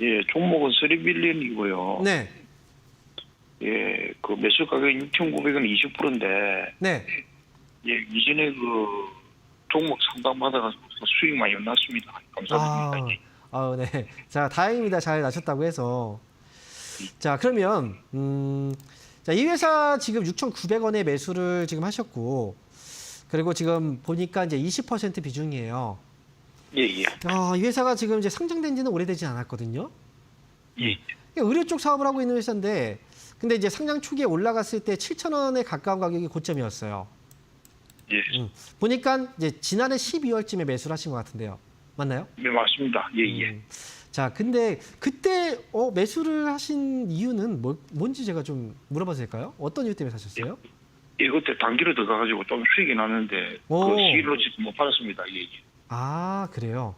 예, 종목은 스리빌리언이고요. 네. 예, 그 매수 가격이 6,900원 20%인데, 네. 예, 이전에 그 종목 상담받아가서 수익 많이 났습니다. 감사드립니다. 예. 아, 네. 자, 다행입니다. 잘 나셨다고 해서. 자, 그러면 음, 자, 이 회사 지금 6,900원에 매수를 지금 하셨고 그리고 지금 보니까 이제 20% 비중이에요. 예, 예. 아, 이 회사가 지금 이제 상장된 지는 오래되지 않았거든요. 예. 의료 쪽 사업을 하고 있는 회사인데 근데 이제 상장 초기에 올라갔을 때 7,000원에 가까운 가격이 고점이었어요. 예. 음, 보니까 이제 지난해 12월쯤에 매수를 하신 것 같은데요. 맞나요? 네, 맞습니다. 예, 예. 음. 자, 근데 그때 어, 매수를 하신 이유는 뭐, 뭔지 제가 좀 물어봐도 될까요? 어떤 이유 때문에 사셨어요? 예, 그때 단기로 들어가가지고 좀 수익이 났는데, 오. 그 시기로 지금 못 팔았습니다. 예, 예. 아, 그래요.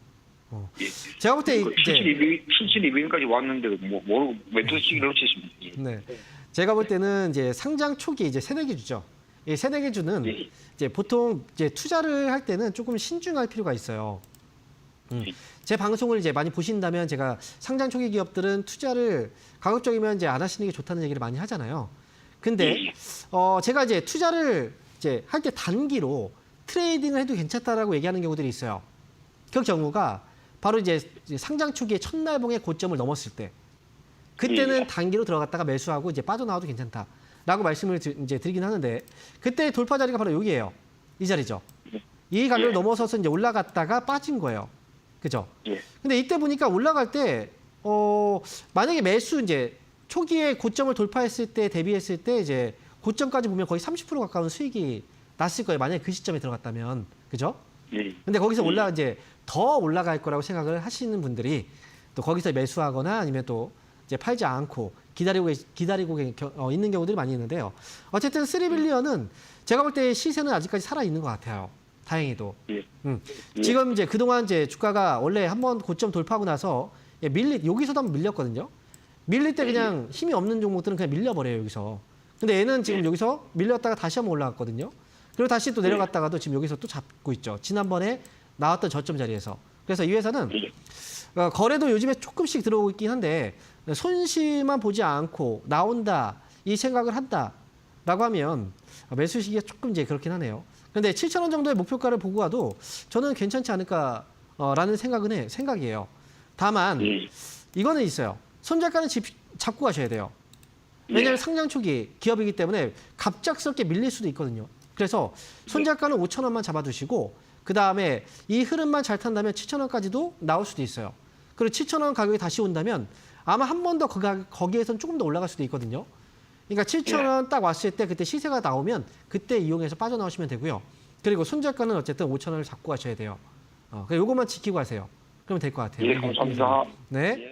어. 예. 제가 볼때 이제 7,200, 7,200원까지 왔는데, 뭐, 모르고 매도 시기를 놓쳤습니다. 예. 네. 제가 볼 때는 이제 상장 초기 이제 새내기주죠. 이 새내기주는 예. 이제 보통 이제 투자를 할 때는 조금 신중할 필요가 있어요. 음. 제 방송을 이제 많이 보신다면 제가 상장 초기 기업들은 투자를 가급적이면 이제 안 하시는 게 좋다는 얘기를 많이 하잖아요. 근데 예. 어 제가 이제 투자를 이제 할 때 단기로 트레이딩을 해도 괜찮다라고 얘기하는 경우들이 있어요. 그 경우가 바로 이제 상장 초기에 첫날봉의 고점을 넘었을 때 그때는 예. 단기로 들어갔다가 매수하고 이제 빠져나와도 괜찮다라고 말씀을 드, 이제 드리긴 하는데 그때 돌파 자리가 바로 여기예요. 이 자리죠. 이 가격을 예. 넘어서서 이제 올라갔다가 빠진 거예요. 그죠? 예. 근데 이때 보니까 올라갈 때, 어, 만약에 매수 이제 초기에 고점을 돌파했을 때 대비했을 때 이제 고점까지 보면 거의 30% 가까운 수익이 났을 거예요. 만약에 그 시점에 들어갔다면. 그죠? 예. 근데 거기서 예. 올라 이제 더 올라갈 거라고 생각을 하시는 분들이 또 거기서 매수하거나 아니면 또 이제 팔지 않고 기다리고 기다리고 어, 있는 경우들이 많이 있는데요. 어쨌든 3빌리언은 제가 볼 때 시세는 아직까지 살아 있는 것 같아요. 다행히도. 예. 음. 예. 지금 이제 그동안 이제 주가가 원래 한번 고점 돌파하고 나서 예, 밀리 여기서도 한번 밀렸거든요. 밀릴 때 그냥 힘이 없는 종목들은 그냥 밀려버려요 여기서. 근데 얘는 지금 여기서 밀렸다가 다시 한번 올라갔거든요. 그리고 다시 또 내려갔다가도 지금 여기서 또 잡고 있죠. 지난번에 나왔던 저점 자리에서. 그래서 이 회사는 예. 어, 거래도 요즘에 조금씩 들어오고 있긴 한데 손실만 보지 않고 나온다 이 생각을 한다라고 하면 매수 시기가 조금 이제 그렇긴 하네요. 근데 7천 원 정도의 목표가를 보고 가도 저는 괜찮지 않을까라는 생각은 해 생각이에요. 다만 예. 이거는 있어요. 손절가는 집- 잡고 가셔야 돼요. 왜냐하면 상장 초기 기업이기 때문에 갑작스럽게 밀릴 수도 있거든요. 그래서 손절가는 5천 원만 잡아두시고 그 다음에 이 흐름만 잘 탄다면 7천 원까지도 나올 수도 있어요. 그리고 7천 원 가격이 다시 온다면 아마 한 번 더 거기에선 조금 더 올라갈 수도 있거든요. 그러니까 7천 원 딱 왔을 때 그때 시세가 나오면 그때 이용해서 빠져나오시면 되고요. 그리고 손절가는 어쨌든 5천 원을 잡고 가셔야 돼요. 어, 요것만 지키고 가세요. 그러면 될 것 같아요. 예, 감사합니다. 네. 예.